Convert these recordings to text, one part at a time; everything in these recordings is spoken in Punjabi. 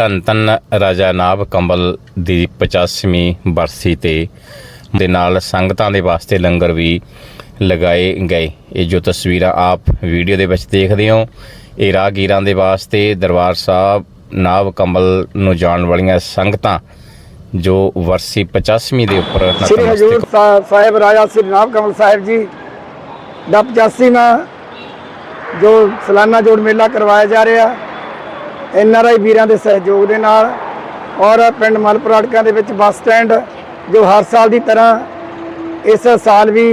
ਧੰਨ ਧੰਨ ਰਾਜਾ ਨਾਭ ਕੰਬਲ ਦੀ 85ਵੀਂ ਬਰਸੀ ਤੇ ਦੇ ਨਾਲ ਸੰਗਤਾਂ ਦੇ ਵਾਸਤੇ ਲੰਗਰ ਵੀ ਲਗਾਏ ਗਏ। ਇਹ ਜੋ ਤਸਵੀਰਾਂ ਆਪ ਵੀਡੀਓ ਦੇ ਵਿੱਚ ਦੇਖਦੇ ਹੋ, ਇਹ ਰਾਹਗੀਰਾਂ ਦੇ ਵਾਸਤੇ ਦਰਬਾਰ ਸਾਹਿਬ ਨਾਭ ਕੰਬਲ ਨੂੰ ਜਾਣ ਵਾਲੀਆਂ ਸੰਗਤਾਂ ਜੋ ਵਰਸੀ 85ਵੀਂ ਦੇ ਉੱਪਰ ਸ੍ਰੀ ਹਜੂਰ ਨਤਮਸਤਕ ਸਾਹਿਬ ਰਾਜਾ ਸ੍ਰੀ ਨਾਮ ਕਮਲ ਸਾਹਿਬ ਜੀ ਦਾ 85ਵਾਂ ਜੋ ਸਾਲਾਨਾ ਜੋੜ ਮੇਲਾ ਕਰਵਾਇਆ ਜਾ ਰਿਹਾ। ਐਨ ਆਰ ਆਈ ਵੀਰਾਂ ਦੇ ਸਹਿਯੋਗ ਦੇ ਨਾਲ ਔਰ ਪਿੰਡ ਮਲਪੁਰ ਅੜਕਾਂ ਦੇ ਵਿੱਚ ਬੱਸ ਸਟੈਂਡ ਜੋ ਹਰ ਸਾਲ ਦੀ ਤਰ੍ਹਾਂ ਇਸ ਸਾਲ ਵੀ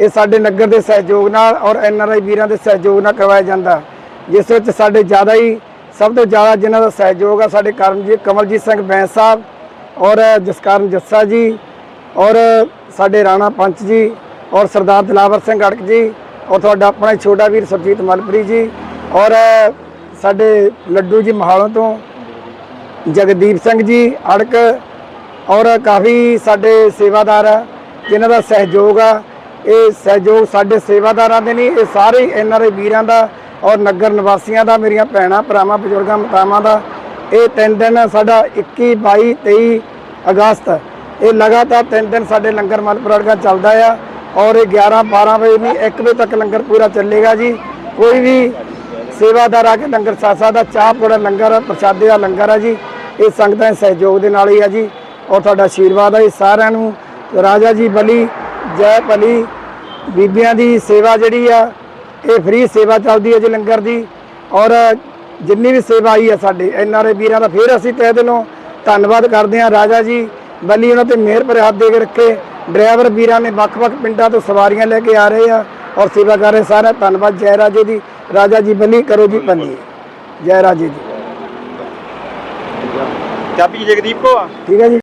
ਇਹ ਸਾਡੇ ਨਗਰ ਦੇ ਸਹਿਯੋਗ ਨਾਲ ਔਰ ਐਨ ਆਰ ਆਈ ਵੀਰਾਂ ਦੇ ਸਹਿਯੋਗ ਨਾਲ ਕਰਵਾਇਆ ਜਾਂਦਾ। ਜਿਸ ਵਿੱਚ ਸਾਡੇ ਜ਼ਿਆਦਾ ਹੀ ਸਭ ਤੋਂ ਜ਼ਿਆਦਾ ਜਿਨ੍ਹਾਂ ਦਾ ਸਹਿਯੋਗ ਆ ਸਾਡੇ ਕਰਮਜੀਤ ਕਮਲਜੀਤ ਸਿੰਘ ਬੈਂਸ ਸਾਹਿਬ ਔਰ ਜਸਕਰਨ ਜੱਸਾ ਜੀ ਔਰ ਸਾਡੇ ਰਾਣਾ ਪੰਚ ਜੀ ਔਰ ਸਰਦਾਰ ਦਿਲਾਵਰ ਸਿੰਘ ਅੜਕ ਜੀ ਔਰ ਤੁਹਾਡਾ ਆਪਣਾ ਛੋਟਾ ਵੀਰ ਸਰਜੀਤ ਮਲਪਰੀ ਜੀ ਔਰ ਸਾਡੇ ਲੱਡੂ ਜੀ ਮਹਾਲੋਂ ਤੋਂ ਜਗਦੀਪ ਸਿੰਘ ਜੀ, ਅੜਕ ਔਰ ਕਾਫੀ ਸਾਡੇ ਸੇਵਾਦਾਰ ਆ, ਜਿਨ੍ਹਾਂ ਦਾ ਸਹਿਯੋਗ ਆ। ਇਹ ਸਹਿਯੋਗ ਸਾਡੇ ਸੇਵਾਦਾਰਾਂ ਦੇ ਨਹੀਂ, ਇਹ ਸਾਰੇ ਐਨ ਆਰ ਆਈ ਵੀਰਾਂ ਦਾ ਔਰ ਨਗਰ ਨਿਵਾਸੀਆਂ ਦਾ, ਮੇਰੀਆਂ ਭੈਣਾਂ, ਭਰਾਵਾਂ, ਬਜ਼ੁਰਗਾਂ, ਮਾਤਾਵਾਂ ਦਾ। ਇਹ ਤਿੰਨ ਦਿਨ ਸਾਡਾ 21 22 23 ਅਗਸਤ, ਇਹ ਲਗਾਤਾਰ ਤਿੰਨ ਦਿਨ ਸਾਡੇ ਲੰਗਰ ਮਲਪੁਰੜਗਾ ਚੱਲਦਾ ਆ। ਔਰ ਇਹ 11 12 ਵਜੇ ਨਹੀਂ 1 ਵਜੇ ਤੱਕ ਲੰਗਰ ਪੂਰਾ ਚੱਲੇਗਾ ਜੀ। ਕੋਈ ਵੀ ਸੇਵਾਦਾਰ ਆ ਕੇ ਲੰਗਰ ਸਾਸਾ ਦਾ ਚਾਹ ਪੋੜਾ ਲੰਗਰ ਆ, ਪ੍ਰਸ਼ਾਦੇ ਦਾ ਲੰਗਰ ਆ ਜੀ। ਇਹ ਸੰਗਤਾਂ ਦੇ ਸਹਿਯੋਗ ਦੇ ਨਾਲ ਹੀ ਆ ਜੀ। ਔਰ ਤੁਹਾਡਾ ਆਸ਼ੀਰਵਾਦ ਆ ਜੀ ਸਾਰਿਆਂ ਨੂੰ। ਰਾਜਾ ਜੀ ਬਲੀ ਜੈ ਭਲੀ ਬੀਬੀਆਂ ਦੀ ਸੇਵਾ ਜਿਹੜੀ ਆ ਇਹ ਫ੍ਰੀ ਸੇਵਾ ਚੱਲਦੀ ਹੈ ਜੀ ਲੰਗਰ ਦੀ। ਔਰ ਜਿੰਨੀ ਵੀ ਸੇਵਾ ਆਈ ਹੈ ਸਾਡੇ ਐਨ ਆਰ ਆਈ ਵੀਰਾਂ ਦਾ ਫਿਰ ਅਸੀਂ ਤਹਿ ਦਿਲੋਂ ਧੰਨਵਾਦ ਕਰਦੇ ਹਾਂ ਰਾਜਾ ਜੀ। ਬਲੀ ਉਹਨਾਂ ਤੇ ਮਿਹਰ ਭਰੇ ਹੱਥ ਦੇ ਕੇ ਰੱਖੇ। ਡਰਾਈਵਰ ਵੀਰਾਂ ਨੇ ਵੱਖ-ਵੱਖ ਪਿੰਡਾਂ ਤੋਂ ਸਵਾਰੀਆਂ ਲੈ ਕੇ ਆ ਰਹੇ ਆ। ਔਰ ਸੇਵਾ ਕਰ ਰਹੇ ਸਾਰਾ ਧੰਨਵਾਦ ਜੈ ਰਾਜੇ ਦੀ। ਰਾਜਾ ਜੀ ਬੱਲੀ ਕਰੋ ਜੀ ਭਲੀ ਜੈ ਰਾਜੇ ਜੀ ਚਾਬੀ ਜਗਦੀਪ ਕੋ ਆ ਠੀਕ ਹੈ ਜੀ